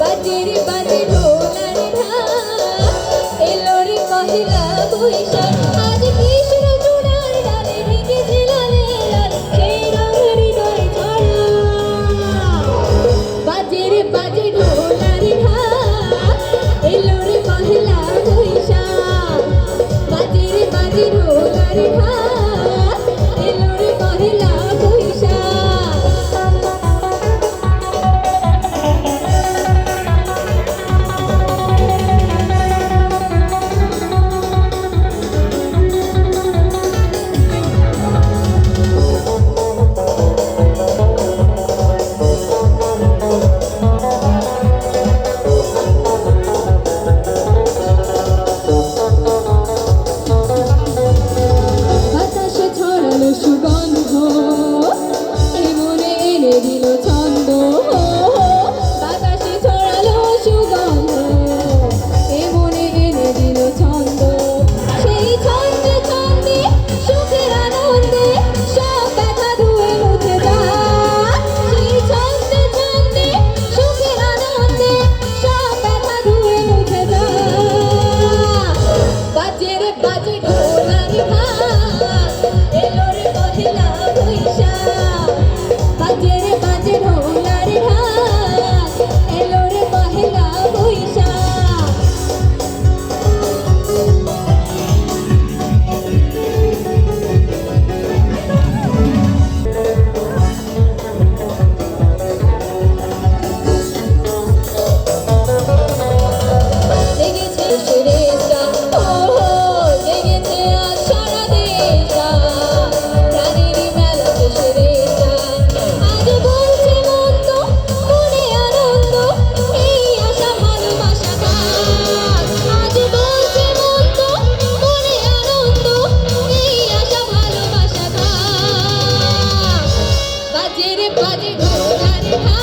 বাজির বাজে ঢোলার ঢা এলোরে কহিলা বৈশাখ। বাজে ঘোড়ার খা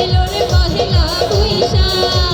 এলো রে পহেলা বৈশাখ